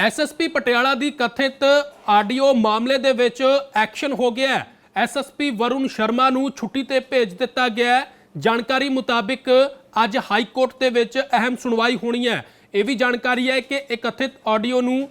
SSP Patiala ਦੀ ਕਥਿਤ audio ਮਾਮਲੇ ਦੇ ਵਿੱਚ ਐਕਸ਼ਨ ਹੋ ਗਿਆ ਹੈ। ਐਸਐਸਪੀ ਵਰੁਣ ਸ਼ਰਮਾ ਨੂੰ ਛੁੱਟੀ ਤੇ ਭੇਜ ਦਿੱਤਾ ਗਿਆ ਹੈ। ਜਾਣਕਾਰੀ ਮੁਤਾਬਿਕ ਅੱਜ ਹਾਈ ਕੋਰਟ ਦੇ ਵਿੱਚ ਅਹਿਮ ਸੁਣਵਾਈ ਹੋਣੀ ਹੈ। ਇਹ ਵੀ ਜਾਣਕਾਰੀ ਹੈ ਕਿ ਇਹ ਕਥਿਤ ਆਡੀਓ ਨੂੰ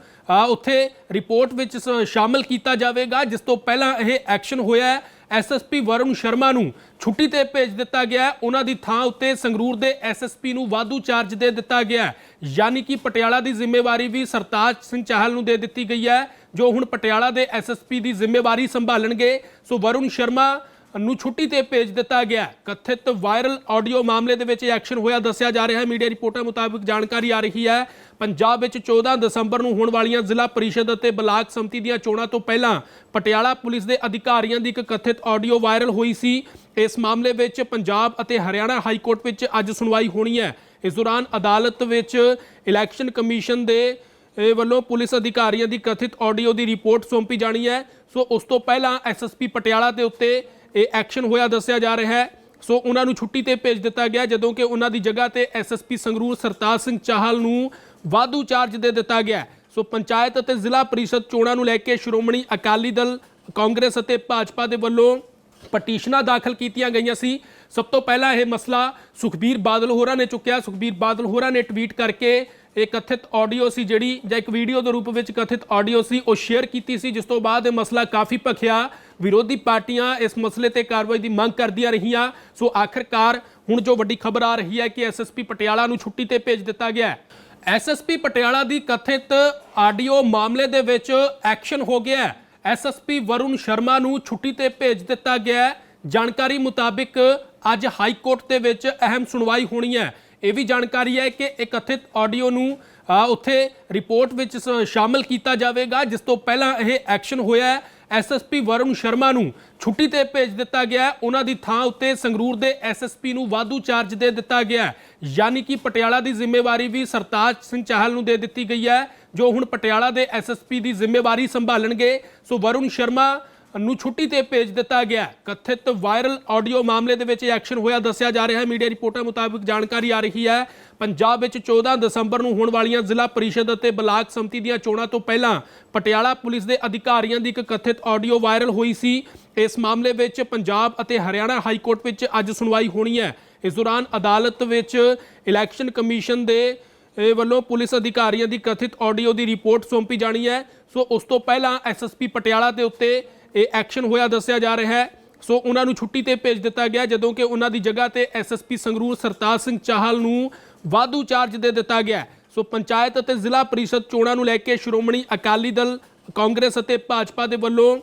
ਉੱਥੇ ਰਿਪੋਰਟ ਵਿੱਚ ਸ- ਸ਼ਾਮਲ ਕੀਤਾ ਜਾਵੇਗਾ, ਜਿਸ ਤੋਂ ਪਹਿਲਾਂ ਇਹ ਐਕਸ਼ਨ ਹੋਇਆ ਹੈ। ਐਸਐਸਪੀ ਵਰੁਣ ਸ਼ਰਮਾ ਨੂੰ ਛੁੱਟੀ ਤੇ ਭੇਜ ਦਿੱਤਾ ਗਿਆ ਹੈ। ਉਹਨਾਂ ਦੀ ਥਾਂ ਉੱਤੇ ਸੰਗਰੂਰ ਦੇ ਐਸਐਸਪੀ ਨੂੰ ਵਾਧੂ ਚਾਰਜ ਦੇ ਦਿੱਤਾ ਗਿਆ ਹੈ। ਯਾਨੀ ਕਿ ਪਟਿਆਲਾ ਦੀ ਜ਼ਿੰਮੇਵਾਰੀ ਵੀ ਸਰਤਾਜ ਸਿੰਘ ਚਾਹਲ ਨੂੰ ਦੇ ਦਿੱਤੀ ਗਈ ਹੈ, ਜੋ ਹੁਣ ਪਟਿਆਲਾ ਦੇ ਐਸਐਸਪੀ ਦੀ ਜ਼ਿੰਮੇਵਾਰੀ ਸੰਭਾਲਣਗੇ। ਸੋ ਵਰੁਣ ਸ਼ਰਮਾ ਨੂੰ ਛੁੱਟੀ ਤੇ ਭੇਜ ਦਿੱਤਾ ਗਿਆ ਕਥਿਤ ਵਾਇਰਲ ਆਡੀਓ ਮਾਮਲੇ ਦੇ ਵਿੱਚ ਇਹ ਐਕਸ਼ਨ ਹੋਇਆ ਦੱਸਿਆ ਜਾ ਰਿਹਾ ਹੈ। ਮੀਡੀਆ ਰਿਪੋਰਟਾਂ ਮੁਤਾਬਕ ਜਾਣਕਾਰੀ ਆ ਰਹੀ ਹੈ। ਪੰਜਾਬ ਵਿੱਚ 14 ਦਸੰਬਰ ਨੂੰ ਹੋਣ ਵਾਲੀਆਂ ਜ਼ਿਲ੍ਹਾ ਪਰਿਸ਼ਦ ਅਤੇ ਬਲਾਕ ਸੰਮਤੀ ਦੀਆਂ ਚੋਣਾਂ ਤੋਂ ਪਹਿਲਾਂ ਪਟਿਆਲਾ ਪੁਲਿਸ ਦੇ ਅਧਿਕਾਰੀਆਂ ਦੀ ਇੱਕ ਕਥਿਤ ਆਡੀਓ ਵਾਇਰਲ ਹੋਈ ਸੀ। ਇਸ ਮਾਮਲੇ ਵਿੱਚ ਪੰਜਾਬ ਅਤੇ ਹਰਿਆਣਾ ਹਾਈ ਕੋਰਟ ਵਿੱਚ ਅੱਜ ਸੁਣਵਾਈ ਹੋਣੀ ਹੈ। ਇਸ ਦੌਰਾਨ ਅਦਾਲਤ ਵਿੱਚ ਇਲੈਕਸ਼ਨ ਕਮਿਸ਼ਨ ਦੇ ਵੱਲੋਂ ਪੁਲਿਸ ਅਧਿਕਾਰੀਆਂ ਦੀ ਕਥਿਤ ਆਡੀਓ ਦੀ ਰਿਪੋਰਟ ਸੌਂਪੀ ਜਾਣੀ ਹੈ। ਸੋ ਉਸ ਤੋਂ ਪਹਿਲਾਂ ਐਸਐਸਪੀ ਪਟਿਆਲਾ ਦੇ ਉੱਤੇ ਇਹ ਐਕਸ਼ਨ ਹੋਇਆ ਦੱਸਿਆ ਜਾ ਰਿਹਾ ਹੈ। ਸੋ ਉਹਨਾਂ ਨੂੰ ਛੁੱਟੀ ਤੇ ਭੇਜ ਦਿੱਤਾ ਗਿਆ, ਜਦੋਂ ਕਿ ਉਹਨਾਂ ਦੀ ਜਗ੍ਹਾ ਤੇ ਐਸਐਸਪੀ ਸੰਗਰੂਰ ਸਰਤਾਜ ਸਿੰਘ ਚਾਹਲ ਨੂੰ ਵਾਧੂ ਚਾਰਜ ਦੇ ਦਿੱਤਾ ਗਿਆ। ਸੋ ਪੰਚਾਇਤ ਅਤੇ ਜ਼ਿਲ੍ਹਾ ਪਰਿਸ਼ਦ ਚੋਣਾਂ ਨੂੰ ਲੈ ਕੇ ਸ਼੍ਰੋਮਣੀ ਅਕਾਲੀ ਦਲ, ਕਾਂਗਰਸ ਅਤੇ ਭਾਜਪਾ ਦੇ ਵੱਲੋਂ ਪਟੀਸ਼ਨਾਂ ਦਾਖਲ ਕੀਤੀਆਂ ਗਈਆਂ ਸੀ। ਸਭ ਤੋਂ ਪਹਿਲਾਂ ਇਹ ਮਸਲਾ ਸੁਖਬੀਰ ਬਾਦਲ ਹੋਰਾਂ ਨੇ ਚੁੱਕਿਆ। ਸੁਖਬੀਰ ਬਾਦਲ ਹੋਰਾਂ ਨੇ ਟਵੀਟ ਕਰਕੇ ਇਹ ਕਥਿਤ ਆਡੀਓ ਸੀ, ਜਿਹੜੀ ਜਾਂ ਇੱਕ ਵੀਡੀਓ ਦੇ ਰੂਪ ਵਿੱਚ ਕਥਿਤ ਆਡੀਓ ਸੀ, ਉਹ ਸ਼ੇਅਰ ਕੀਤੀ ਸੀ, ਜਿਸ ਤੋਂ ਬਾਅਦ ਇਹ ਮਸਲਾ ਕਾਫੀ ਭਖਿਆ। ਵਿਰੋਧੀ ਪਾਰਟੀਆਂ ਇਸ ਮਸਲੇ ਤੇ ਕਾਰਵਾਈ ਦੀ ਮੰਗ ਕਰਦੀਆਂ ਰਹੀਆਂ। ਸੋ ਆਖਰਕਾਰ ਹੁਣ ਜੋ ਵੱਡੀ ਖਬਰ ਆ ਰਹੀ ਹੈ ਕਿ ਐਸਐਸਪੀ ਪਟਿਆਲਾ ਨੂੰ ਛੁੱਟੀ ਤੇ ਭੇਜ ਦਿੱਤਾ ਗਿਆ ਹੈ। ਐਸਐਸਪੀ ਪਟਿਆਲਾ ਦੀ ਕਥਿਤ ਆਡੀਓ ਮਾਮਲੇ ਦੇ ਵਿੱਚ ਐਕਸ਼ਨ ਹੋ ਗਿਆ ਹੈ। ਐਸਐਸਪੀ ਵਰੁਣ ਸ਼ਰਮਾ ਨੂੰ ਛੁੱਟੀ ਤੇ ਭੇਜ ਦਿੱਤਾ ਗਿਆ ਹੈ। ਜਾਣਕਾਰੀ ਮੁਤਾਬਿਕ ਅੱਜ ਹਾਈ ਕੋਰਟ ਦੇ ਵਿੱਚ ਅਹਿਮ ਸੁਣਵਾਈ ਹੋਣੀ ਹੈ। ਇਹ ਵੀ ਜਾਣਕਾਰੀ ਹੈ ਕਿ ਇਹ ਕਥਿਤ ਆਡੀਓ ਨੂੰ ਉੱਥੇ ਰਿਪੋਰਟ ਵਿੱਚ ਸ- ਸ਼ਾਮਲ ਕੀਤਾ ਜਾਵੇਗਾ, ਜਿਸ ਤੋਂ ਪਹਿਲਾਂ ਇਹ ਐਕਸ਼ਨ ਹੋਇਆ ਹੈ। ਐਸਐਸਪੀ ਵਰੁਣ ਸ਼ਰਮਾ ਨੂੰ ਛੁੱਟੀ ਤੇ ਭੇਜ ਦਿੱਤਾ ਗਿਆ ਉਹਨਾਂ ਦੀ ਥਾਂ ਉੱਤੇ ਸੰਗਰੂਰ ਦੇ ਐਸਐਸਪੀ ਨੂੰ ਵਾਧੂ ਚਾਰਜ ਦੇ ਦਿੱਤਾ ਗਿਆ ਯਾਨੀ ਕਿ ਪਟਿਆਲਾ ਦੀ ਜ਼ਿੰਮੇਵਾਰੀ ਵੀ ਸਰਤਾਜ ਸਿੰਘ ਚਾਹਲ ਨੂੰ ਦੇ ਦਿੱਤੀ ਗਈ ਹੈ, ਜੋ ਹੁਣ ਪਟਿਆਲਾ ਦੇ ਐਸਐਸਪੀ ਦੀ ਜ਼ਿੰਮੇਵਾਰੀ ਸੰਭਾਲਣਗੇ। ਸੋ ਵਰੁਣ ਸ਼ਰਮਾ ਨੂੰ ਛੁੱਟੀ ਤੇ ਭੇਜ ਦਿੱਤਾ ਗਿਆ ਕਥਿਤ ਵਾਇਰਲ ਆਡੀਓ ਮਾਮਲੇ ਦੇ ਵਿੱਚ ਇਹ ਐਕਸ਼ਨ ਹੋਇਆ ਦੱਸਿਆ ਜਾ ਰਿਹਾ ਹੈ। ਮੀਡੀਆ ਰਿਪੋਰਟਾਂ ਮੁਤਾਬਕ ਜਾਣਕਾਰੀ ਆ ਰਹੀ ਹੈ। ਪੰਜਾਬ ਵਿੱਚ 14 ਦਸੰਬਰ ਨੂੰ ਹੋਣ ਵਾਲੀਆਂ ਜ਼ਿਲ੍ਹਾ ਪਰਿਸ਼ਦ ਅਤੇ ਬਲਾਕ ਸੰਮਤੀ ਦੀਆਂ ਚੋਣਾਂ ਤੋਂ ਪਹਿਲਾਂ ਪਟਿਆਲਾ ਪੁਲਿਸ ਦੇ ਅਧਿਕਾਰੀਆਂ ਦੀ ਇੱਕ ਕਥਿਤ ਆਡੀਓ ਵਾਇਰਲ ਹੋਈ ਸੀ। ਇਸ ਮਾਮਲੇ ਵਿੱਚ ਪੰਜਾਬ ਅਤੇ ਹਰਿਆਣਾ ਹਾਈ ਕੋਰਟ ਵਿੱਚ ਅੱਜ ਸੁਣਵਾਈ ਹੋਣੀ ਹੈ। ਇਸ ਦੌਰਾਨ ਅਦਾਲਤ ਵਿੱਚ ਇਲੈਕਸ਼ਨ ਕਮਿਸ਼ਨ ਦੇ ਵੱਲੋਂ ਪੁਲਿਸ ਅਧਿਕਾਰੀਆਂ ਦੀ ਕਥਿਤ ਆਡੀਓ ਦੀ ਰਿਪੋਰਟ ਸੌਂਪੀ ਜਾਣੀ ਹੈ। ਸੋ ਉਸ ਤੋਂ ਪਹਿਲਾਂ ਐਸਐਸਪੀ ਪਟਿਆਲਾ ਦੇ ਉੱਤੇ ਇਹ ਐਕਸ਼ਨ ਹੋਇਆ ਦੱਸਿਆ ਜਾ ਰਿਹਾ ਹੈ। ਸੋ ਉਹਨਾਂ ਨੂੰ ਛੁੱਟੀ ਤੇ ਭੇਜ ਦਿੱਤਾ ਗਿਆ, ਜਦੋਂ ਕਿ ਉਹਨਾਂ ਦੀ ਜਗ੍ਹਾ ਤੇ ਐਸਐਸਪੀ ਸੰਗਰੂਰ ਸਰਤਾਜ ਸਿੰਘ ਚਾਹਲ ਨੂੰ ਵਾਧੂ ਚਾਰਜ ਦੇ ਦਿੱਤਾ ਗਿਆ। ਸੋ ਪੰਚਾਇਤ ਅਤੇ ਜ਼ਿਲ੍ਹਾ ਪਰਿਸ਼ਦ ਚੋਣਾਂ ਨੂੰ ਲੈ ਕੇ ਸ਼੍ਰੋਮਣੀ ਅਕਾਲੀ ਦਲ, ਕਾਂਗਰਸ ਅਤੇ ਭਾਜਪਾ ਦੇ ਵੱਲੋਂ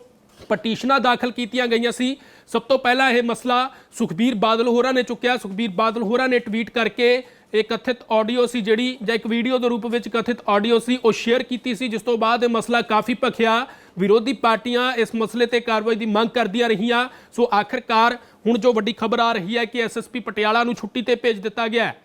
ਪਟੀਸ਼ਨਾਂ ਦਾਖਲ ਕੀਤੀਆਂ ਗਈਆਂ ਸੀ। ਸਭ ਤੋਂ ਪਹਿਲਾਂ ਇਹ ਮਸਲਾ ਸੁਖਬੀਰ ਬਾਦਲ ਹੋਰਾਂ ਨੇ ਚੁੱਕਿਆ। ਸੁਖਬੀਰ ਬਾਦਲ ਹੋਰਾਂ ਨੇ ਟਵੀਟ ਕਰਕੇ ਇਹ ਕਥਿਤ ਆਡੀਓ ਸੀ ਜਿਹੜੀ ਜਾਂ ਇੱਕ ਵੀਡੀਓ ਦੇ ਰੂਪ ਵਿੱਚ ਕਥਿਤ ਆਡੀਓ ਸੀ, ਉਹ ਸ਼ੇਅਰ ਕੀਤੀ ਸੀ, ਜਿਸ ਤੋਂ ਬਾਅਦ ਇਹ ਮਸਲਾ ਕਾਫੀ ਭਖਿਆ। ਵਿਰੋਧੀ ਪਾਰਟੀਆਂ ਇਸ ਮਸਲੇ ਤੇ ਕਾਰਵਾਈ ਦੀ ਮੰਗ ਕਰਦੀਆਂ ਰਹੀਆਂ। ਸੋ ਆਖਰਕਾਰ ਹੁਣ ਜੋ ਵੱਡੀ ਖਬਰ ਆ ਰਹੀ ਹੈ ਕਿ ਐਸਐਸਪੀ ਪਟਿਆਲਾ ਨੂੰ ਛੁੱਟੀ ਤੇ ਭੇਜ ਦਿੱਤਾ ਗਿਆ ਹੈ।